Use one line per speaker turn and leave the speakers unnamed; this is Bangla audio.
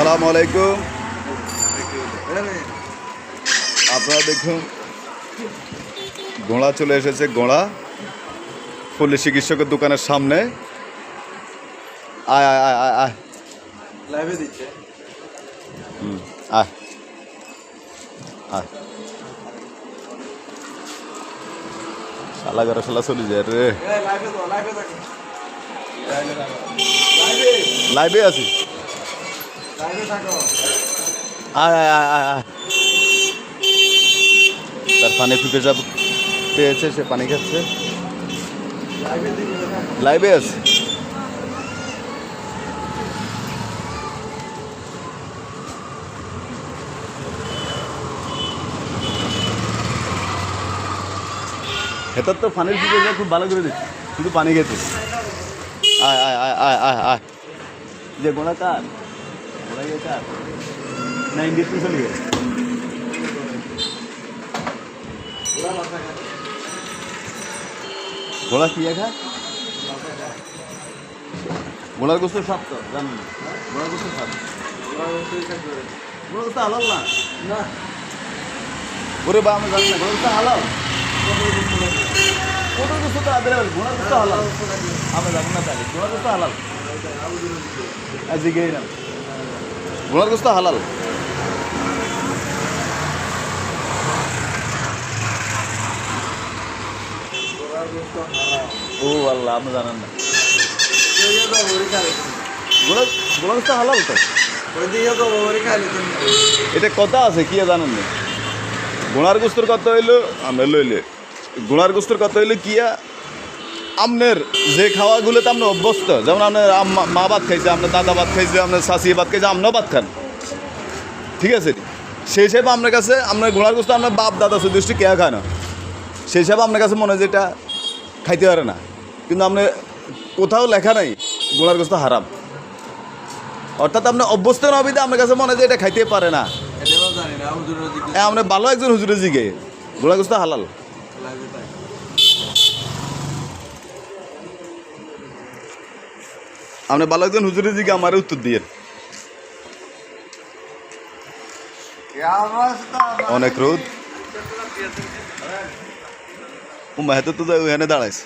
আসসালামু আলাইকুম। আপনারা দেখুন গোড়া চলে এসেছে গোড়া। পল্লী চিকিৎসকের দোকানের সামনে। আয় আয় আয় আয় আয়।
লাইভে দিচ্ছে।
হুম, আয়। আয়। শালা শালা চলে যায় রে।
লাইভে
আছি? আয় আয় আয় আয় আয়। তার পানি ফুটে যাব পেয়েছে সে পানি খাচ্ছে।
লাইভে
আছে। হেতার তো পানির দিকে যা খুব ভালো করে দিচ্ছে শুধু পানি খেতে। আয় আয় আয় আয় আয় আয়। যে গোড়া কার গোড়া গিয়ে কার না ইন্ডিয়া তুই চলে গেছে ঘোড়া কি খায় ঘোড়ার গোস্ত সাত তো জানেন না? ঘোড়ার গোস্ত
থাকবে
ঘোড়ার গোস্ত হালাল না?
না।
ওরে বা আমরা জানি না ঘোড়ার গোস্ত হালাল? কত গোস্ত তো আদের ঘোড়ার গোস্ত হালাল। আমরা জানি না তাহলে ঘোড়ার গোস্ত হালাল। আজকে না ঘোড়ার গোস্ত হালাল। ও আল্লাহ, আপনি জানেন না। ঘোড়ার গোস্ত হালাল তো? এটা কথা আছে, কি জানেন না। গুণার গোস্তর কথা হইল, আমরা লইলে। গুণার গোস্তর কথা হইল কিয়া আমনের যে খাওয়াগুলোতে আপনি অভ্যস্ত যেমন আপনার মা ভাত খাইছে আপনার দাদা ভাত খাইছে আপনার শাশি ভাত খাইছে আপনিও ভাত খান। ঠিক আছে? সেই হিসেবে আপনার কাছে আপনার ঘোড়ার গোস্ত আপনার বাপ দাদা সুদৃষ্টি কে খায় না। সেই হিসাবে আপনার কাছে মনে হয় যে এটা খাইতে পারে না। কিন্তু আপনি কোথাও লেখা নাই ঘোড়ার গোস্ত হারাম। অর্থাৎ আপনি অভ্যস্ত নবিতে আপনার কাছে মনে হয় যে এটা খাইতে পারে না। এ আমরা ভালো একজন হুজুরে জিগে গোড়া গোস্ত হালাল। আমরা ভালো একজন হুজুরের দিকে আমার উত্তর দিয়ে অনেক রোদ। মেহতো তো ওখানে দাঁড়াইছে।